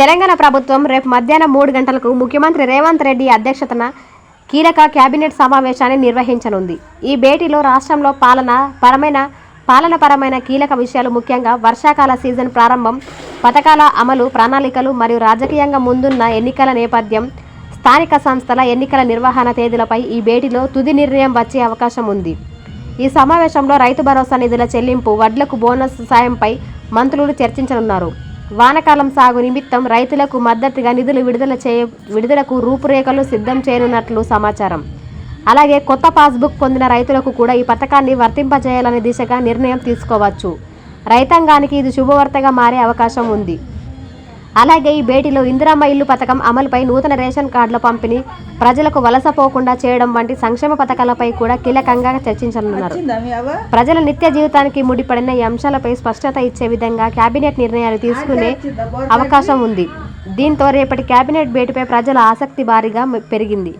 తెలంగాణ ప్రభుత్వం రేపు మధ్యాహ్నం మూడు గంటలకు ముఖ్యమంత్రి రేవంత్ రెడ్డి అధ్యక్షతన కీలక కేబినెట్ సమావేశాన్ని నిర్వహించనుంది. ఈ భేటీలో రాష్ట్రంలో పాలన పరమైన పాలనపరమైన కీలక విషయాలు ముఖ్యంగా వర్షాకాల సీజన్ ప్రారంభం పథకాల అమలు ప్రణాళికలు మరియు రాజకీయంగా ముందున్న ఎన్నికల నేపథ్యం స్థానిక సంస్థల ఎన్నికల నిర్వహణ తేదీలపై ఈ భేటీలో తుది నిర్ణయం వచ్చే అవకాశం ఉంది. ఈ సమావేశంలో రైతు భరోసా నిధుల చెల్లింపు వడ్లకు బోనస్ సాయంపై మంత్రులు చర్చించనున్నారు. వానకాలం సాగు నిమిత్తం రైతులకు మద్దతుగా నిధులు విడుదల చేయ విడుదలకు రూపురేఖలు సిద్ధం చేయనున్నట్లు సమాచారం. అలాగే కొత్త పాస్బుక్ పొందిన రైతులకు కూడా ఈ పథకాన్ని వర్తింపజేయాలనే దిశగా నిర్ణయం తీసుకోవచ్చు. రైతాంగానికి ఇది శుభవార్తగా మారే అవకాశం ఉంది. అలాగే ఈ భేటీలో ఇందిరమ్మ ఇల్లు పథకం అమలుపై నూతన రేషన్ కార్డుల పంపిణీ ప్రజలకు వలస పోకుండా చేయడం వంటి సంక్షేమ పథకాలపై కూడా కీలకంగా చర్చించనున్నారు. ప్రజల నిత్య జీవితానికి ముడిపడిన ఈ అంశాలపై స్పష్టత ఇచ్చే విధంగా కేబినెట్ నిర్ణయాలు తీసుకునే అవకాశం ఉంది. దీంతో రేపటి కేబినెట్ భేటీపై ప్రజల ఆసక్తి భారీగా పెరిగింది.